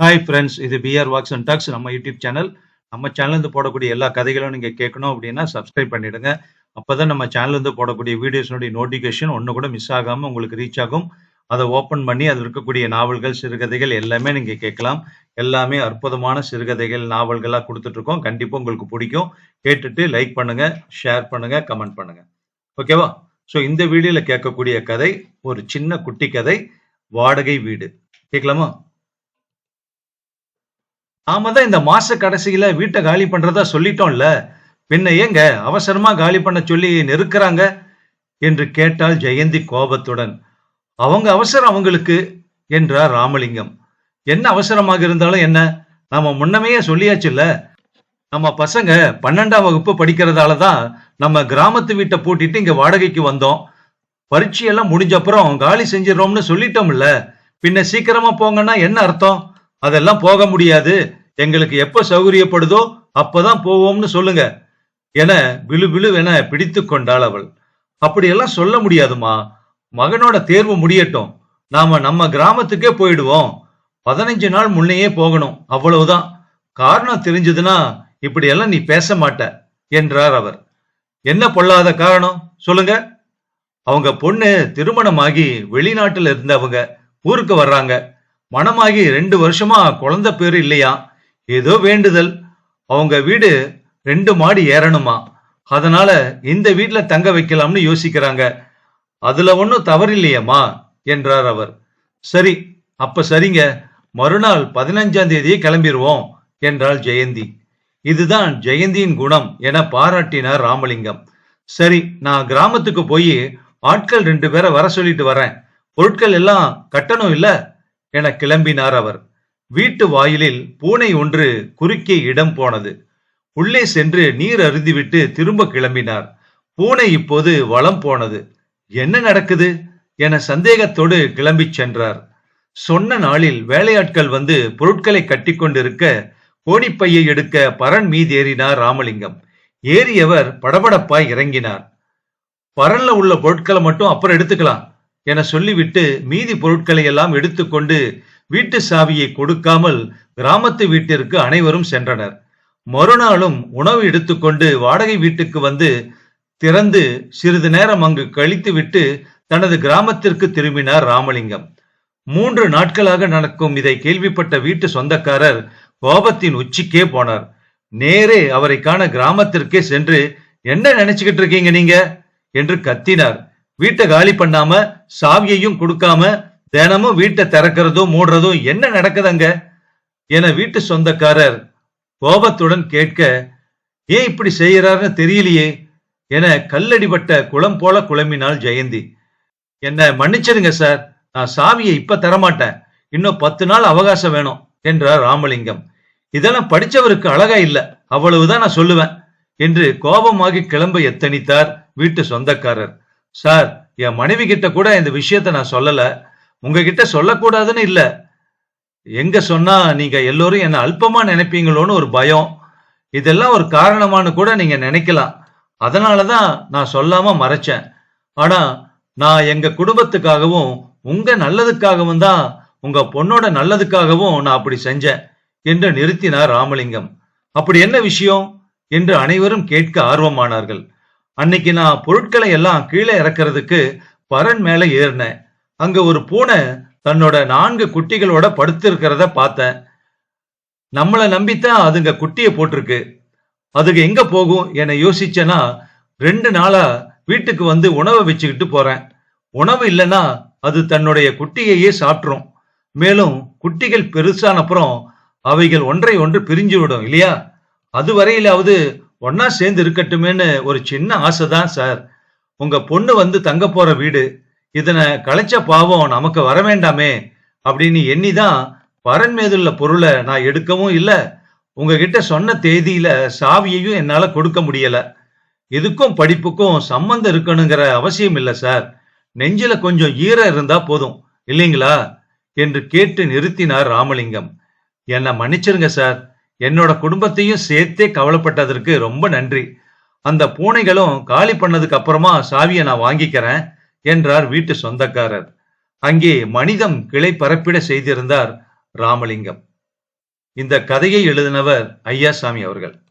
Hi friends இது PR walks and talks நம்ம YouTube channel நம்ம சேனல்லேருந்து போடக்கூடிய எல்லா கதைகளும் நீங்கள் கேட்கணும் அப்படின்னா சப்ஸ்கிரைப் பண்ணிடுங்க. அப்போ தான் நம்ம சேனல்லேருந்து போடக்கூடிய வீடியோஸ்னுடைய நோட்டிஃபிகேஷன் ஒன்று கூட மிஸ் ஆகாமல் உங்களுக்கு ரீச் ஆகும். அதை ஓப்பன் பண்ணி அதில் இருக்கக்கூடிய நாவல்கள் சிறுகதைகள் எல்லாமே நீங்கள் கேட்கலாம். எல்லாமே அற்புதமான சிறுகதைகள் நாவல்களாக கொடுத்துட்ருக்கோம் கண்டிப்பாக உங்களுக்கு பிடிக்கும். கேட்டுட்டு லைக் பண்ணுங்கள் ஷேர் பண்ணுங்கள் கமெண்ட் பண்ணுங்கள் ஓகேவா ஸோ இந்த வீடியோவில் கேட்கக்கூடிய கதை ஒரு சின்ன குட்டி கதை வாடகை வீடு. கேட்கலாமா? நாம தான் இந்த மாச கடைசியில வீட்டை காலி பண்றதா சொல்லிட்டோம்ல. பின்ன ஏங்க அவசரமா காலி பண்ண சொல்லி நெருக்கிறாங்க? என்று கேட்டாள் ஜெயந்தி கோபத்துடன். அவங்க அவசரம் அவங்களுக்கு என்றார் ராமலிங்கம். என்ன அவசரமாக இருந்தாலும் என்ன? நாம முன்னமையே சொல்லியாச்சுல்ல. நம்ம பசங்க பன்னெண்டாம் வகுப்பு படிக்கிறதால தான் நம்ம கிராமத்து வீட்டை பூட்டிட்டு இங்க வாடகைக்கு வந்தோம். பரீட்சையெல்லாம் முடிஞ்ச அப்புறம் காலி செஞ்சிடறோம்னு சொல்லிட்டோம்ல. பின்ன சீக்கிரமா போங்கன்னா என்ன அர்த்தம்? அதெல்லாம் போக முடியாது. எங்களுக்கு எப்ப சௌகரியப்படுதோ அப்பதான் போவோம்னு சொல்லுங்க. என விழு விழு என பிடித்து கொண்டாள் அவள். அப்படியெல்லாம் சொல்ல முடியாதுமா. மகனோட தேர்வு முடியட்டும். நாம நம்ம கிராமத்துக்கே போயிடுவோம். பதினஞ்சு நாள் முன்னையே போகணும். அவ்வளவுதான். காரணம் தெரிஞ்சதுன்னா இப்படியெல்லாம் நீ பேச மாட்ட என்றார் அவர். என்ன பொல்லாத காரணம்? சொல்லுங்க. அவங்க பொண்ணு திருமணமாகி வெளிநாட்டில் இருந்தவங்க ஊருக்கு வர்றாங்க. மனமாகி ரெண்டு வருஷமா குழந்தை பேரு இல்லையா? ஏதோ வேண்டுதல். அவங்க வீடு ரெண்டு மாடி ஏறணுமா? அதனால இந்த வீட்டுல தங்க வைக்கலாம்னு யோசிக்கிறாங்க. அதுல ஒன்னும் தவறில்லையம்மா என்றார் அவர். சரி அப்ப சரிங்க. மறுநாள் பதினஞ்சாம் தேதியே கிளம்பிடுவோம் என்றாள் ஜெயந்தி. இதுதான் ஜெயந்தியின் குணம் என பாராட்டினார் ராமலிங்கம். சரி நான் கிராமத்துக்கு போய் ஆட்கள் ரெண்டு பேரை வர சொல்லிட்டு வரேன். பொருட்கள் எல்லாம் கட்டணும் இல்லை? என கிளம்பினார் அவர். வீட்டு வாயிலில் பூனை ஒன்று குறுக்கே இடம் போனது. உள்ளே சென்று நீர் அருந்திவிட்டு திரும்ப கிளம்பினார். பூனை இப்போது வளம் போனது. என்ன நடக்குது? என சந்தேகத்தோடு கிளம்பிச் சென்றார். சொன்ன நாளில் வேலையாட்கள் வந்து பொருட்களை கட்டிக்கொண்டிருக்க கோணிப்பையை எடுக்க பரன் மீதேறினார் ராமலிங்கம். ஏறியவர் படபடப்பாய் இறங்கினார். பரன்ல உள்ள பொருட்களை மட்டும் அப்புறம் எடுத்துக்கலாம். என சொல்லிவிட்டு மீதி பொருட்களை எல்லாம் எடுத்துக்கொண்டு வீட்டு சாவியை கொடுக்காமல் கிராமத்து வீட்டிற்கு அனைவரும் சென்றனர். மறுநாளும் உணவு எடுத்துக்கொண்டு வாடகை வீட்டுக்கு வந்து திறந்து சிறிது நேரம் அங்கு கழித்துவிட்டு தனது கிராமத்திற்கு திரும்பினார் ராமலிங்கம். மூன்று நாட்களாக நடக்கும் இதை கேள்விப்பட்ட வீட்டு சொந்தக்காரர் கோபத்தின் உச்சிக்கே போனார். நேரே அவரை காண கிராமத்திற்கே சென்று என்ன நினைச்சுக்கிட்டு இருக்கீங்க நீங்க? என்று கத்தினார். வீட்டை காலி பண்ணாம சாவியையும் கொடுக்காம தினமும் வீட்டை திறக்கிறதும் மூடுறதும் என்ன நடக்குதுங்க? என வீட்டு சொந்தக்காரர் கோபத்துடன் கேட்க ஏன் இப்படி செய்யறாருன்னு தெரியலையே? என கல்லடிபட்ட குளம் போல குழம்பினாள் ஜெயந்தி. என்ன மன்னிச்சிருங்க சார். நான் சாவியை இப்ப தரமாட்டேன். இன்னும் பத்து நாள் அவகாசம் வேணும் என்றார் ராமலிங்கம். இதெல்லாம் படிச்சவருக்கு அழகா இல்ல. அவ்வளவுதான் நான் சொல்லுவேன் என்று கோபமாகி கிளம்ப எத்தனித்தார் வீட்டு சொந்தக்காரர். சார் என் மனைவி கிட்ட கூட இந்த விஷயத்த நான் சொல்லல. உங்ககிட்ட சொல்லக்கூடாதுன்னு இல்ல. எங்க சொன்னா நீங்க எல்லோரும் என்ன அல்பமா நினைப்பீங்களோன்னு ஒரு பயம். இதெல்லாம் ஒரு காரணமானு கூட நீங்க நினைக்கலாம். அதனாலதான் நான் சொல்லாம மறைச்சேன். ஆனா நான் எங்க குடும்பத்துக்காகவும் உங்க நல்லதுக்காகவும் தான் உங்க பொண்ணோட நல்லதுக்காகவும் நான் அப்படி செஞ்சேன் என்று நிறுத்தினார் ராமலிங்கம். அப்படி என்ன விஷயம்? என்று அனைவரும் கேட்க ஆர்வமானார்கள். அன்னைக்கு நான் பொருட்களை எல்லாம் கீழே இறக்குறதுக்கு பரன் மேல ஏறினேன். அங்க ஒரு பூனை தன்னோட நான்கு குட்டிகளோட படுத்திருக்கிறத பார்த்தேன். நம்மளை நம்பித்தான் அதுங்க குட்டியை போட்டிருக்கு. அதுக்கு எங்க போகும் என யோசிச்சேன்னா ரெண்டு நாளா வீட்டுக்கு வந்து உணவை வச்சுக்கிட்டு போறேன். உணவு இல்லைன்னா அது தன்னுடைய குட்டியையே சாப்பிட்ரும் மேலும் குட்டிகள் பெருசான அப்புறம் அவைகள் ஒன்றை ஒன்று பிரிஞ்சு விடும் இல்லையா? அது வரையிலாவது ஒன்னா சேர்ந்து இருக்கட்டுமேன்னு ஒரு சின்ன ஆசை தான் சார். உங்க பொண்ணு வந்து தங்க போற வீடு இதனை களைச்ச பாவம் நமக்கு வர வேண்டாமே அப்படின்னு எண்ணிதான் வரன் மீதுள்ள பொருளை நான் எடுக்கவும் இல்லை. உங்ககிட்ட சொன்ன தேதியில சாவியையும் என்னால கொடுக்க முடியல. இதுக்கும் படிப்புக்கும் சம்பந்தம் இருக்கணுங்கிற அவசியம் இல்லை சார். நெஞ்சில கொஞ்சம் ஈரம் இருந்தா போதும் இல்லைங்களா? என்று கேட்டு நிறுத்தினார் ராமலிங்கம். என்னை மன்னிச்சிருங்க சார். என்னோட குடும்பத்தையும் சேர்த்தே கவலைப்பட்டதற்கு ரொம்ப நன்றி. அந்த பூனைகளும் காலி பண்ணதுக்கு அப்புறமா சாவியை நான் வாங்கிக்கிறேன் என்றார் வீட்டு சொந்தக்காரர். அங்கே மனிதம் கிளை பரப்பிட செய்திருந்தார் ராமலிங்கம். இந்த கதையை எழுதினவர் ஐயாசாமி அவர்கள்.